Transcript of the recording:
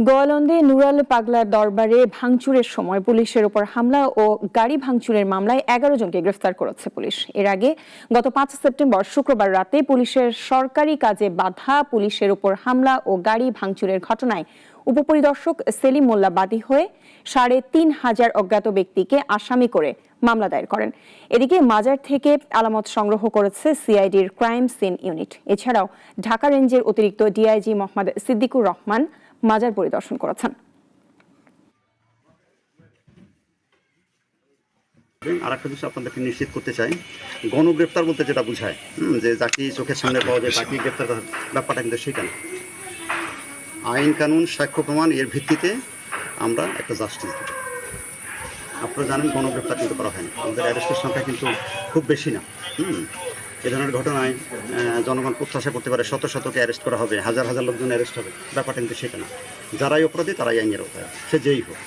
গোয়ালন্দে নুরাল পাগলার দরবারে ভাঙচুরের সময় পুলিশের উপর হামলা ও গাড়ি ভাঙচুরের মামলায় এগারো জনকে গ্রেফতার করেছে পুলিশ। এর আগে গত পাঁচ সেপ্টেম্বর শুক্রবার রাতে পুলিশের সরকারি কাজে বাধা পুলিশের উপর হামলা ও গাড়ি ভাঙচুরের ঘটনায় উপপরিদর্শক সেলিম মোল্লা বাদী হয়ে সাড়ে তিন হাজার অজ্ঞাত ব্যক্তিকে আসামি করে মামলা দায়ের করেন। এদিকে মাজার থেকে আলামত সংগ্রহ করেছে সিআইডির ক্রাইম সিন ইউনিট। এছাড়াও ঢাকা রেঞ্জের অতিরিক্ত ডিআইজি মোহাম্মদ সিদ্দিকুর রহমান মাজার পরিদর্শন করেছেন। আর একটা বিষয় আপনাদেরকে নিশ্চিত করতে চাই। গণগ্রেপ্তার বলতে যেটা বোঝায় যে যাকে চোখের সামনে পাওয়া যায় তাকে গ্রেপ্তার ব্যাপারটা কিন্তু সেটা না। আইন কানুন, সাক্ষ্য প্রমাণ এর ভিত্তিতে আমরা একটা জাস্টিস দেব আপনারা জানেন গণগ্রেপ্তার কিন্তু করা হয়নি। আমাদের অ্যারেস্টের সংখ্যা কিন্তু খুব বেশি না। হুম, এ ধরনের ঘটনায় জনগণ প্রত্যাশা করতে পারে শত শতকে অ্যারেস্ট করা হবে, হাজার হাজার লোকজন অ্যারেস্ট হবে। ব্যাপারটা কিন্তু সেটা না। যারাই অপরাধী তারাই আইনের অপরাধ সে যেই হোক।